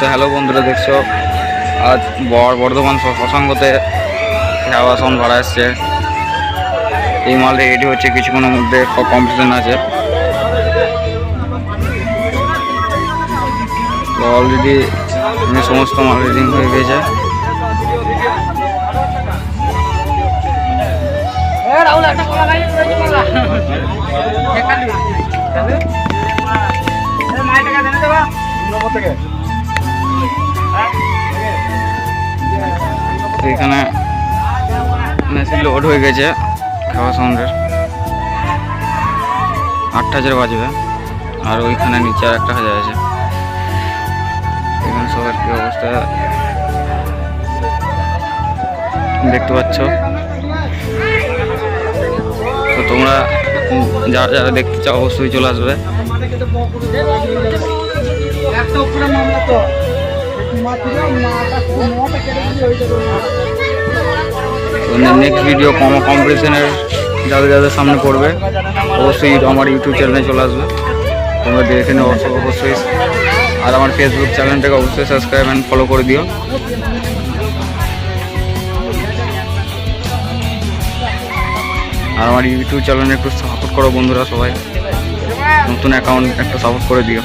তো হ্যালো বন্ধুরা দেখছ? আজ বর্ধমান প্রসঙ্গতে আবাসন ভাড়া এসছে। এই মাল রেডি হচ্ছে কিছুক্ষণের মধ্যে কম্পিটিশন আছে। তো অলরেডি সমস্ত মাল রেডিং হয়ে গেছে। তো এখানে মেশিন লোড হয়ে গেছে খাওয়া সাউন্ডের আটটা হাজার বাজবে, আর ওইখানে নিচে আর একটা হাজার আছে। এখানে সবার কি অবস্থা? দেখতে পাচ্ছ? তো তোমরা যারা যারা দেখতে চাও অবশ্যই চলে আসবে। একটা নেক্সট ভিডিও কম কম্পিটিশনের যাদের যাদের সামনে পড়বে, অবশ্যই আমার ইউটিউব চ্যানেলে চলে আসবে। তোমরা দেখে অবশ্যই অবশ্যই। আর আমার ফেসবুক চ্যানেলটাকে অবশ্যই সাবস্ক্রাইব অ্যান্ড ফলো করে দিও। আর আমার ইউটিউব চ্যানেলে একটু সাপোর্ট করো বন্ধুরা সবাই। নতুন অ্যাকাউন্ট একটা সাপোর্ট করে দিও।